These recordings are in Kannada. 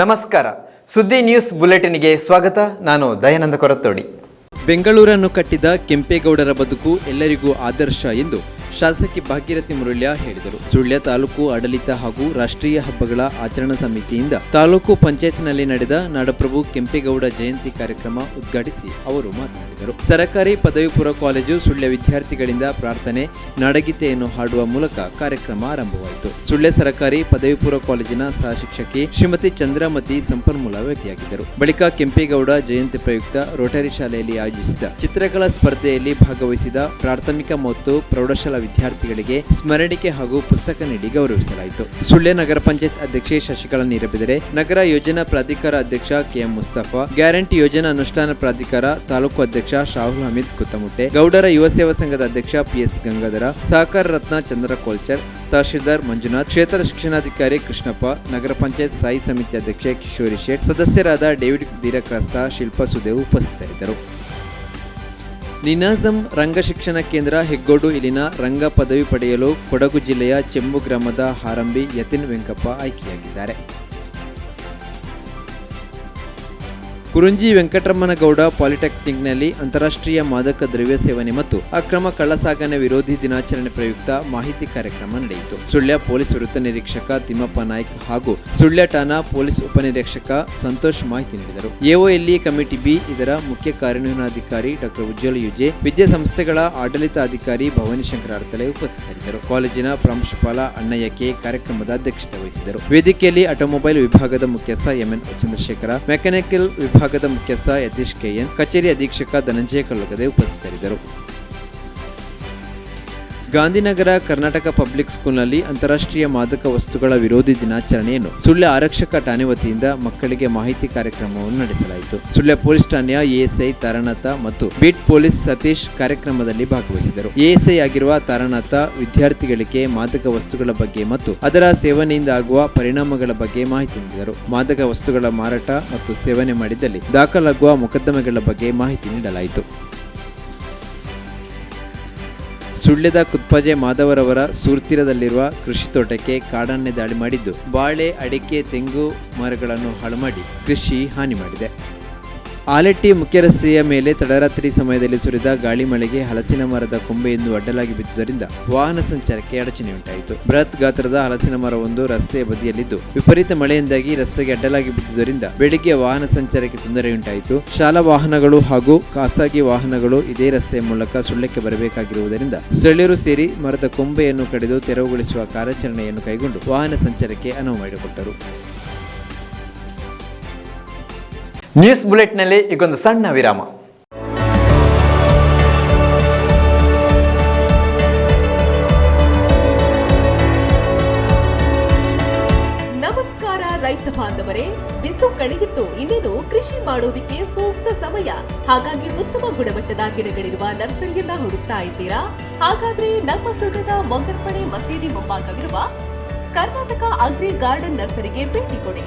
ನಮಸ್ಕಾರ. ಸುದ್ದಿ ನ್ಯೂಸ್ ಬುಲೆಟಿನ್ಗೆ ಸ್ವಾಗತ. ನಾನು ದಯಾನಂದ ಕೊರತೋಡಿ. ಬೆಂಗಳೂರನ್ನು ಕಟ್ಟಿದ ಕೆಂಪೇಗೌಡರ ಬದುಕು ಎಲ್ಲರಿಗೂ ಆದರ್ಶ ಎಂದು ಶಾಸಕಿ ಭಾಗೀರಥಿ ಮುರುಳ್ಯ ಹೇಳಿದರು. ಸುಳ್ಯ ತಾಲೂಕು ಆಡಳಿತ ಹಾಗೂ ರಾಷ್ಟ್ರೀಯ ಹಬ್ಬಗಳ ಆಚರಣಾ ಸಮಿತಿಯಿಂದ ತಾಲೂಕು ಪಂಚಾಯತ್ನಲ್ಲಿ ನಡೆದ ನಾಡಪ್ರಭು ಕೆಂಪೇಗೌಡ ಜಯಂತಿ ಕಾರ್ಯಕ್ರಮ ಉದ್ಘಾಟಿಸಿ ಅವರು ಮಾತನಾಡಿದರು. ಸರಕಾರಿ ಪದವಿ ಪೂರ್ವ ಕಾಲೇಜು ಸುಳ್ಯ ವಿದ್ಯಾರ್ಥಿಗಳಿಂದ ಪ್ರಾರ್ಥನೆ, ನಾಡಗೀತೆಯನ್ನು ಹಾಡುವ ಮೂಲಕ ಕಾರ್ಯಕ್ರಮ ಆರಂಭವಾಯಿತು. ಸುಳ್ಯ ಸರಕಾರಿ ಪದವಿ ಪೂರ್ವ ಕಾಲೇಜಿನ ಸಹ ಶಿಕ್ಷಕಿ ಶ್ರೀಮತಿ ಚಂದ್ರಮತಿ ಸಂಪನ್ಮೂಲ ವ್ಯಕ್ತಿಯಾಗಿದ್ದರು. ಬಳಿಕ ಕೆಂಪೇಗೌಡ ಜಯಂತಿ ಪ್ರಯುಕ್ತ ರೋಟರಿ ಶಾಲೆಯಲ್ಲಿ ಆಯೋಜಿಸಿದ ಚಿತ್ರಕಲಾ ಸ್ಪರ್ಧೆಯಲ್ಲಿ ಭಾಗವಹಿಸಿದ ಪ್ರಾಥಮಿಕ ಮತ್ತು ಪ್ರೌಢಶಾಲಾ ವಿದ್ಯಾರ್ಥಿಗಳಿಗೆ ಸ್ಮರಣಿಕೆ ಹಾಗೂ ಪುಸ್ತಕ ನೀಡಿ ಗೌರವಿಸಲಾಯಿತು. ಸುಳ್ಯ ನಗರ ಪಂಚಾಯತ್ ಅಧ್ಯಕ್ಷೆ ಶಶಿಕಲಾ ನೀರಬಿದರೆ, ನಗರ ಯೋಜನಾ ಪ್ರಾಧಿಕಾರ ಅಧ್ಯಕ್ಷ ಕೆಎಂ ಮುಸ್ತಫಾ, ಗ್ಯಾರಂಟಿ ಯೋಜನಾ ಅನುಷ್ಠಾನ ಪ್ರಾಧಿಕಾರ ತಾಲೂಕು ಅಧ್ಯಕ್ಷ ಶಾಹುಲ್ ಹಮೀದ್ ಕುತ್ತಮುಟ್ಟೆ, ಗೌಡರ ಯುವ ಸೇವಾ ಸಂಘದ ಅಧ್ಯಕ್ಷ ಪಿಎಸ್ ಗಂಗಾಧರ ಸಹಕಾರ ರತ್ನ ಚಂದ್ರ ಕೋಲ್ಚರ್ ತಹಶೀಲ್ದಾರ್ ಮಂಜುನಾಥ್, ಕ್ಷೇತ್ರ ಶಿಕ್ಷಣಾಧಿಕಾರಿ ಕೃಷ್ಣಪ್ಪ, ನಗರ ಪಂಚಾಯತ್ ಸ್ಥಾಯಿ ಸಮಿತಿ ಅಧ್ಯಕ್ಷೆ ಕಿಶೋರಿ ಶೇಟ್, ಸದಸ್ಯರಾದ ಡೇವಿಡ್ ದೀರಕ್ರಾಸ್ತ ಶಿಲ್ಪಾ ಸುದೇವ್ ಉಪಸ್ಥಿತರಿದ್ದರು. ನಿನಾಜಂ ರಂಗ ಶಿಕ್ಷಣ ಕೇಂದ್ರ ಹೆಗ್ಗೋಡು ಇಲ್ಲಿನ ರಂಗ ಪದವಿ ಪಡೆಯಲು ಕೊಡಗು ಜಿಲ್ಲೆಯ ಚೆಂಬು ಗ್ರಾಮದ ಹಾರಂಬಿ ಯತಿನ್ ವೆಂಕಪ್ಪ ಆಯ್ಕೆಯಾಗಿದ್ದಾರೆ. ಕುರುಂಜಿ ವೆಂಕಟರಮ್ಮನಗೌಡ ಪಾಲಿಟೆಕ್ನಿಕ್ನಲ್ಲಿ ಅಂತಾರಾಷ್ಟ್ರೀಯ ಮಾದಕ ದ್ರವ್ಯ ಸೇವನೆ ಮತ್ತು ಅಕ್ರಮ ಕಳ್ಳಸಾಗಣೆ ವಿರೋಧಿ ದಿನಾಚರಣೆ ಪ್ರಯುಕ್ತ ಮಾಹಿತಿ ಕಾರ್ಯಕ್ರಮ ನಡೆಯಿತು. ಸುಳ್ಯ ಪೊಲೀಸ್ ವೃತ್ತ ನಿರೀಕ್ಷಕ ತಿಮ್ಮಪ್ಪ ನಾಯ್ಕ ಹಾಗೂ ಸುಳ್ಯ ಠಾಣಾ ಪೊಲೀಸ್ ಉಪನಿರೀಕ್ಷಕ ಸಂತೋಷ್ ಮಾಹಿತಿ ನೀಡಿದರು. ಎಒಎಲ್ಇ ಕಮಿಟಿ ಬಿ ಇದರ ಮುಖ್ಯ ಕಾರ್ಯನಿರ್ವಹಣಾಧಿಕಾರಿ ಡಾಕ್ಟರ್ ಉಜ್ವಲ ಯುಜೆ, ವಿದ್ಯಾಸಂಸ್ಥೆಗಳ ಆಡಳಿತಾಧಿಕಾರಿ ಭವಾನಿ ಶಂಕರ ಅರ್ತಲೆ ಉಪಸ್ಥಿತರಿದ್ದರು. ಕಾಲೇಜಿನ ಪ್ರಾಂಶುಪಾಲ ಅಣ್ಣಯ್ಯ ಕೆ ಕಾರ್ಯಕ್ರಮದ ಅಧ್ಯಕ್ಷತೆ ವಹಿಸಿದರು ವೇದಿಕೆಯಲ್ಲಿ ಆಟೋಮೊಬೈಲ್ ವಿಭಾಗದ ಮುಖ್ಯಸ್ಥ ಎಂಎನ್ ಚಂದ್ರಶೇಖರ ಮೆಕ್ಯಾನಿಕಲ್ ವಿಭಾಗದ ಮುಖ್ಯಸ್ಥ ಯತೀಶ್ ಕೆಎನ್ ಕಚೇರಿ ಅಧೀಕ್ಷಕ ಧನಂಜಯ ಕಲ್ಲುಗದೆ ಉಪಸ್ಥಿತರಿದ್ದರು. ಗಾಂಧಿನಗರ ಕರ್ನಾಟಕ ಪಬ್ಲಿಕ್ ಸ್ಕೂಲ್ನಲ್ಲಿ ಅಂತಾರಾಷ್ಟ್ರೀಯ ಮಾದಕ ವಸ್ತುಗಳ ವಿರೋಧಿ ದಿನಾಚರಣೆಯನ್ನು ಸುಳ್ಯ ಆರಕ್ಷಕ ಠಾಣೆ ವತಿಯಿಂದ ಮಕ್ಕಳಿಗೆ ಮಾಹಿತಿ ಕಾರ್ಯಕ್ರಮವನ್ನು ನಡೆಸಲಾಯಿತು. ಸುಳ್ಯ ಪೊಲೀಸ್ ಠಾಣೆಯ ಎಎಸ್ಐ ತಾರನಾಥ ಮತ್ತು ಬೀಟ್ ಪೊಲೀಸ್ ಸತೀಶ್ ಕಾರ್ಯಕ್ರಮದಲ್ಲಿ ಭಾಗವಹಿಸಿದರು. ಎಎಸ್ಐ ಆಗಿರುವ ತಾರನಾಥ ವಿದ್ಯಾರ್ಥಿಗಳಿಗೆ ಮಾದಕ ವಸ್ತುಗಳ ಬಗ್ಗೆ ಮತ್ತು ಅದರ ಸೇವನೆಯಿಂದ ಆಗುವ ಪರಿಣಾಮಗಳ ಬಗ್ಗೆ ಮಾಹಿತಿ ನೀಡಿದರು. ಮಾದಕ ವಸ್ತುಗಳ ಮಾರಾಟ ಮತ್ತು ಸೇವನೆ ಮಾಡಿದಲ್ಲಿ ದಾಖಲಾಗುವ ಮೊಕದ್ದಮೆಗಳ ಬಗ್ಗೆ ಮಾಹಿತಿ ನೀಡಲಾಯಿತು. ಸುಳ್ಯದ ಕುತ್ಪಜೆ ಮಾಧವರವರ ಸೂರ್ತಿರದಲ್ಲಿರುವ ಕೃಷಿ ತೋಟಕ್ಕೆ ಕಾಡನ್ನೇ ದಾಳಿ ಮಾಡಿದ್ದು, ಬಾಳೆ, ಅಡಿಕೆ, ತೆಂಗು ಮರಗಳನ್ನು ಹಾಳು ಮಾಡಿ ಕೃಷಿ ಹಾನಿ ಮಾಡಿದೆ. ಆಲೆಟ್ಟಿ ಮುಖ್ಯ ರಸ್ತೆಯ ಮೇಲೆ ತಡರಾತ್ರಿ ಸಮಯದಲ್ಲಿ ಸುರಿದ ಗಾಳಿ ಮಳೆಗೆ ಹಲಸಿನ ಮರದ ಕೊಂಬೆಯನ್ನು ಅಡ್ಡಲಾಗಿ ಬಿದ್ದುದರಿಂದ ವಾಹನ ಸಂಚಾರಕ್ಕೆ ಅಡಚಣೆ ಉಂಟಾಯಿತು. ಬೃಹತ್ ಗಾತ್ರದ ಹಲಸಿನ ಮರವೊಂದು ರಸ್ತೆಯ ಬದಿಯಲ್ಲಿದ್ದು, ವಿಪರೀತ ಮಳೆಯಿಂದಾಗಿ ರಸ್ತೆಗೆ ಅಡ್ಡಲಾಗಿ ಬಿದ್ದುದರಿಂದ ಬೆಳಿಗ್ಗೆ ವಾಹನ ಸಂಚಾರಕ್ಕೆ ತೊಂದರೆಯುಂಟಾಯಿತು ಶಾಲಾ ವಾಹನಗಳು ಹಾಗೂ ಖಾಸಗಿ ವಾಹನಗಳು ಇದೇ ರಸ್ತೆಯ ಮೂಲಕ ಸುಳ್ಳಕ್ಕೆ ಬರಬೇಕಾಗಿರುವುದರಿಂದ ಸ್ಥಳೀಯರು ಸೇರಿ ಮರದ ಕೊಂಬೆಯನ್ನು ಕಡಿದು ತೆರವುಗೊಳಿಸುವ ಕಾರ್ಯಾಚರಣೆಯನ್ನು ಕೈಗೊಂಡು ವಾಹನ ಸಂಚಾರಕ್ಕೆ ಅನುವು ಮಾಡಿಕೊಟ್ಟರು. ನ್ಯೂಸ್ ಬುಲೆಟ್ನಲ್ಲಿ ಈಗೊಂದು ಸಣ್ಣ ವಿರಾಮ. ನಮಸ್ಕಾರ ರೈತ ಬಾಂಧವರೇ, ಬಿಸು ಕಳೆಗಿತ್ತು ಇನ್ನೇನು ಕೃಷಿ ಮಾಡೋದಿಕ್ಕೆ ಸೂಕ್ತ ಸಮಯ. ಹಾಗಾಗಿ ಉತ್ತಮ ಗುಣಮಟ್ಟದ ಗಿಡಗಳಿರುವ ನರ್ಸರಿಯನ್ನ ಹುಡುಕ್ತಾ ಇದ್ದೀರಾ? ಹಾಗಾದ್ರೆ ನಮ್ಮ ಸುಳ್ಳದ ಮೊಗರ್ಪಣೆ ಮಸೀದಿ ಮುಂಭಾಗವಿರುವ ಕರ್ನಾಟಕ ಅಗ್ರಿ ಗಾರ್ಡನ್ ನರ್ಸರಿಗೆ ಭೇಟಿ ಕೊಡಿ.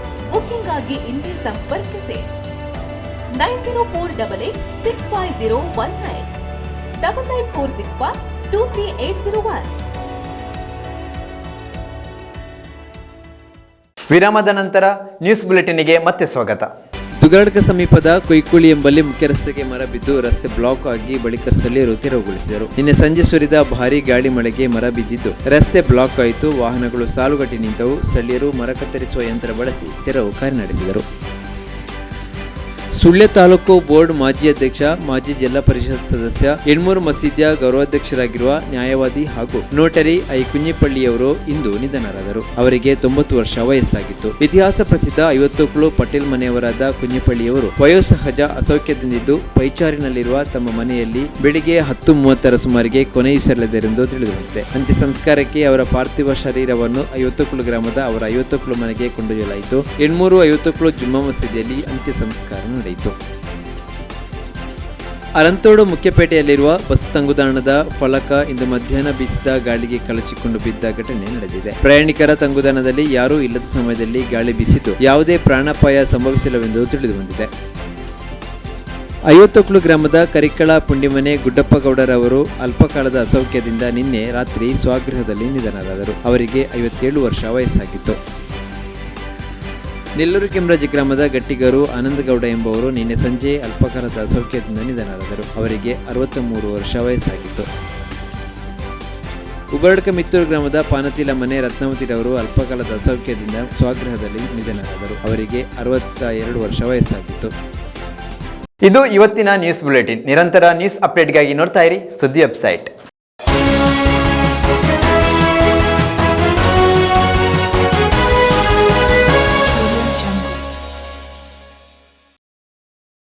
Booking ಆಗಿ ಇಂದೇ ಸಂಪರ್ಕಿಸಿ. Nine zero four double eight six zero one double nine four six five two zero one. ವಿರಾಮದ ನಂತರ ನ್ಯೂಸ್ ಬುಲೆಟಿನ್ಗೆ ಮತ್ತೆ ಸ್ವಾಗತ. ದುಗರ್ಡ್ಕ ಸಮೀಪದ ಕೊಯ್ಕುಳಿ ಎಂಬಲ್ಲಿ ಮುಖ್ಯ ರಸ್ತೆಗೆ ಮರ ಬಿದ್ದು ರಸ್ತೆ ಬ್ಲಾಕ್ ಆಗಿ ಬಳಿಕ ಸ್ಥಳೀಯರು ತೆರವುಗೊಳಿಸಿದರು. ನಿನ್ನೆ ಸಂಜೆ ಸುರಿದ ಭಾರೀ ಗಾಳಿ ಮಳೆಗೆ ಮರ ಬಿದ್ದಿದ್ದು, ರಸ್ತೆ ಬ್ಲಾಕ್ ಆಯಿತು, ವಾಹನಗಳು ಸಾಲುಗಟ್ಟಿ ನಿಂತವು, ಸ್ಥಳೀಯರು ಮರ ಕತ್ತರಿಸುವ ಯಂತ್ರ ಬಳಸಿ ತೆರವು ಕಾರ್ಯ ನಡೆಸಿದರು ಸುಳ್ಯ ತಾಲೂಕು ಬೋರ್ಡ್ ಮಾಜಿ ಅಧ್ಯಕ್ಷ, ಮಾಜಿ ಜಿಲ್ಲಾ ಪರಿಷತ್ ಸದಸ್ಯ, ಎಣ್ಮೂರು ಮಸೀದಿಯ ಗೌರವಾಧ್ಯಕ್ಷರಾಗಿರುವ ನ್ಯಾಯವಾದಿ ಹಾಗೂ ನೋಟರಿ ಐ ಕುಂಜಿಪಳ್ಳಿಯವರು ಇಂದು ನಿಧನರಾದರು. ಅವರಿಗೆ ತೊಂಬತ್ತು ವರ್ಷ ವಯಸ್ಸಾಗಿತ್ತು. ಇತಿಹಾಸ ಪ್ರಸಿದ್ಧ ಐವತ್ತೊಕ್ಕಳು ಪಟೇಲ್ ಮನೆಯವರಾದ ಕುഞ്ഞിಪಳ್ಳಿಯವರು ವಯೋಸಹಜ ಅಸೌಖ್ಯದಿಂದಿದ್ದು, ಪೈಚಾರಿನಲ್ಲಿರುವ ತಮ್ಮ ಮನೆಯಲ್ಲಿ ಬೆಳಿಗ್ಗೆ ಹತ್ತು ಮೂವತ್ತರ ಸುಮಾರಿಗೆ ಕೊನೆಯಿಸಲಿದ್ದರೆಂದು ತಿಳಿದುಬಂದಿದೆ. ಅಂತ್ಯ ಸಂಸ್ಕಾರಕ್ಕೆ ಅವರ ಪಾರ್ಥಿವ ಶರೀರವನ್ನು ಐವತ್ತೊಕ್ಕಳು ಗ್ರಾಮದ ಅವರ ಐವತ್ತೊಕ್ಕಳು ಮನೆಗೆ ಕೊಂಡೊಯ್ಯಲಾಯಿತು. ಎಣ್ಮೂರು ಐವತ್ತೊಕ್ಕಳು ಜುಮ್ಮಾ ಮಸೀದಿಯಲ್ಲಿ ಅಂತ್ಯ ಸಂಸ್ಕಾರ ನಡೆಯಿತು. ಅರಂತೋಡು ಮುಖ್ಯಪೇಟೆಯಲ್ಲಿರುವ ಬಸ್ ತಂಗುದಾಣದ ಫಲಕ ಇಂದು ಮಧ್ಯಾಹ್ನ ಬೀಸಿದ ಗಾಳಿಗೆ ಕಳಚಿಕೊಂಡು ಬಿದ್ದ ಘಟನೆ ನಡೆದಿದೆ. ಪ್ರಯಾಣಿಕರ ತಂಗುದಾಣದಲ್ಲಿ ಯಾರೂ ಇಲ್ಲದ ಸಮಯದಲ್ಲಿ ಗಾಳಿ ಬೀಸಿದ್ದು ಯಾವುದೇ ಪ್ರಾಣಾಪಾಯ ಸಂಭವಿಸಿಲ್ಲವೆಂದು ತಿಳಿದುಬಂದಿದೆ ಐವತ್ತೊಕ್ಳು ಗ್ರಾಮದ ಕರಿಕಳ ಪುಂಡಿಮನೆ ಗುಡ್ಡಪ್ಪಗೌಡರವರು ಅಲ್ಪಕಾಲದ ಅಸೌಖ್ಯದಿಂದ ನಿನ್ನೆ ರಾತ್ರಿ ಸ್ವಗೃಹದಲ್ಲಿ ನಿಧನರಾದರು. ಅವರಿಗೆ ಐವತ್ತೇಳು ವರ್ಷ ವಯಸ್ಸಾಗಿತ್ತು. ನೆಲ್ಲೂರು ಕೆಮ್ರಾಜಿ ಗ್ರಾಮದ ಗಟ್ಟಿಗರು ಆನಂದಗೌಡ ಎಂಬುವರು ನಿನ್ನೆ ಸಂಜೆ ಅಲ್ಪಕಾಲದ ಸೌಖ್ಯದಿಂದ ನಿಧನರಾದರು. ಅವರಿಗೆ ಅರವತ್ತ ಮೂರು ವರ್ಷ ವಯಸ್ಸಾಗಿತ್ತು. ಉಬರಡ್ಕ ಮಿತ್ತೂರು ಗ್ರಾಮದ ಪಾನತಿಲ ಮನೆ ರತ್ನಾವತಿರವರು ಅಲ್ಪಕಾಲದ ಸೌಖ್ಯದಿಂದ ಸ್ವಗೃಹದಲ್ಲಿ ನಿಧನರಾದರು. ಅವರಿಗೆ ಅರವತ್ತ ಎರಡು ವರ್ಷ ವಯಸ್ಸಾಗಿತ್ತು. ಇದು ಇವತ್ತಿನ ನ್ಯೂಸ್ ಬುಲೆಟಿನ್. ನಿರಂತರ ನ್ಯೂಸ್ ಅಪ್ಡೇಟ್ಗಾಗಿ ನೋಡ್ತಾ ಇರಿ ಸುದ್ದಿ ವೆಬ್ಸೈಟ್.